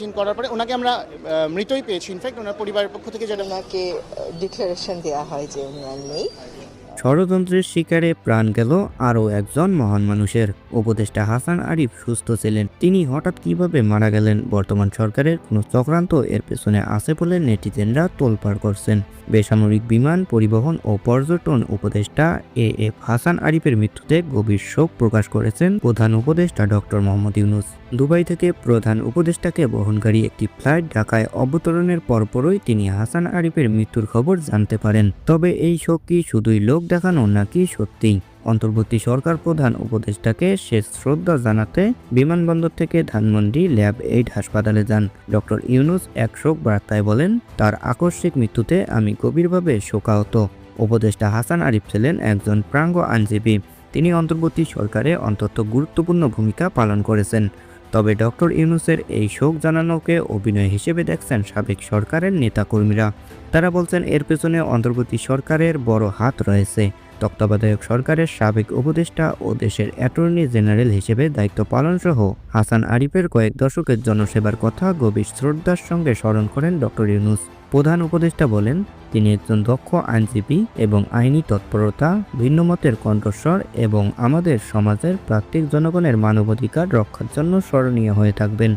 চিন করার পরে ওনাকে আমরা মৃতই পেয়েছি। ইনফ্যাক্ট ওনার পরিবারের পক্ষ থেকে যেটা ওনাকে ডিক্লারেশন দেওয়া হয় যে উনি আর নেই। ষড়যন্ত্রের শিকারে প্রাণ গেল আরও একজন মহান মানুষের। উপদেষ্টা হাসান আরিফ সুস্থ ছিলেন। তিনি হঠাৎ কীভাবে মারা গেলেন? বর্তমান সরকারের কোনো চক্রান্ত এর পেছনে আছে বলে নেটিজেনরা তোলপাড় করছেন। বেসামরিক বিমান, পরিবহন ও পর্যটন উপদেষ্টা এ এফ হাসান আরিফের মৃত্যুতে গভীর শোক প্রকাশ করেছেন প্রধান উপদেষ্টা ডক্টর মোহাম্মদ ইউনুস। দুবাই থেকে প্রধান উপদেষ্টাকে বহনকারী একটি ফ্লাইট ঢাকায় অবতরণের পরপরই তিনি হাসান আরিফের মৃত্যুর খবর জানতে পারেন। তবে এই শোক কি শুধুই লোক দেখানো নাকি সত্যি অন্তর্বর্তী সরকার প্রধান উপদেষ্টাকে শেষ শ্রদ্ধা জানাতে বিমানবন্দর থেকে ধানমন্ডি ল্যাব এইড হাসপাতালে যান। ডক্টর ইউনুস এক শোক বার্তায় বলেন, তার আকস্মিক মৃত্যুতে আমি গভীরভাবে শোকাহত। উপদেষ্টা হাসান আরিফ ছিলেন একজন প্রাঙ্গ আইনজীবী। তিনি অন্তর্বর্তী সরকারে অন্তত গুরুত্বপূর্ণ ভূমিকা পালন করেছেন। তবে ডক্টর ইউনুসের এই শোক জানানোকে অভিনয় হিসেবে দেখছেন সাবেক সরকারের নেতাকর্মীরা। তারা বলছেন, এর পেছনে অন্তর্বর্তী সরকারের বড় হাত রয়েছে। তত্ত্বাবধায়ক সরকারের সাবেক উপদেষ্টা ও দেশের অ্যাটর্নি জেনারেল হিসেবে দায়িত্ব পালন সহ হাসান আরিফের কয়েক দশকের জনসেবার কথা গভীর শ্রদ্ধার সঙ্গে স্মরণ করেন ডক্টর ইউনুস। প্রধান উপদেষ্টা বলেন, তিনি একজন দক্ষ আইনজীবী এবং আইনি তৎপরতা, ভিন্নমতের কণ্ঠস্বর এবং আমাদের সমাজের প্রাত্যিক জনগণের মানবাধিকার রক্ষার জন্য স্মরণীয় হয়ে থাকবেন।